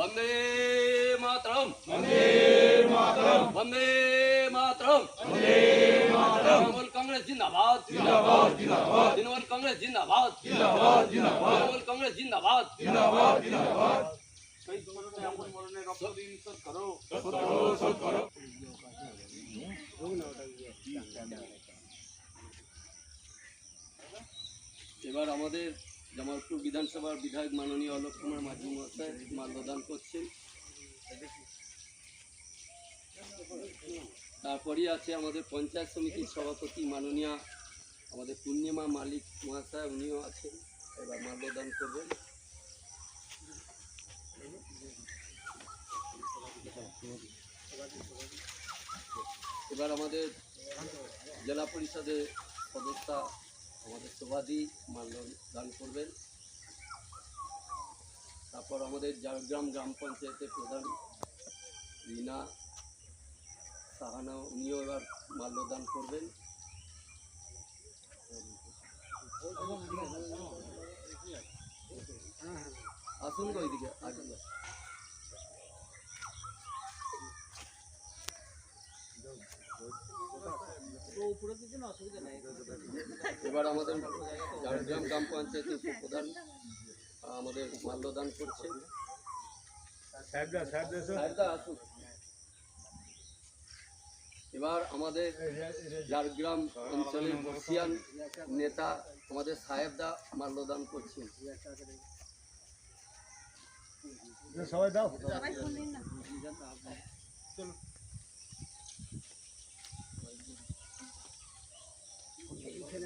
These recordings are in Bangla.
বন্দে মাতরম বন্দে মাতরম বন্দে মাতরম বন্দে মাতরম তৃণমূল কংগ্রেস জিন্দাবাদ জিন্দাবাদ জিন্দাবাদ তৃণমূল কংগ্রেস জিন্দাবাদ জিন্দাবাদ জিন্দাবাদ তৃণমূল কংগ্রেস জিন্দাবাদ জিন্দাবাদ জিন্দাবাদ শহীদ মরণে এমন মরণে রক্ত দিন শোধ করো শোধ করো শোধ করো এবার আমাদের জামালপুর বিধানসভার বিধায়ক মাননীয় অলোক কুমার মাঝি মহাশয় মাল্যদান করছেন। তারপরেই আছে আমাদের পঞ্চায়েত সমিতির সভাপতি মাননীয় আমাদের পূর্ণিমা মালিক মহাশয়, উনিও আছেন। এবার মাল্যদান করবেন। এবার আমাদের জেলা পরিষদের সদস্য আমাদের সভাদি মাল্যদান করবেন। তারপর আমাদের ঝাড়গ্রাম গ্রাম পঞ্চায়েতের প্রধান রিনা সাহানা, উনিও এবার মাল্যদান করবেন। আসুন তো ওইদিকে আগে এবার আমাদের ঝাড়গ্রাম গ্রাম পঞ্চায়েতের প্রধান আমাদের মাল্যদান করছেন এবার আমাদের ঝাড়গ্রাম অঞ্চলের বসিয়ান নেতা আমাদের সাহেবদা মাল্যদান করছেন। সবাই দাও।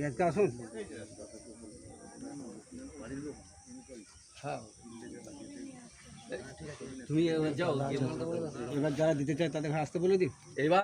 আজকে আসুন তুমি এবার যাও। এবার যারা দিতে চায় তাদের আসতে বলে দি এবার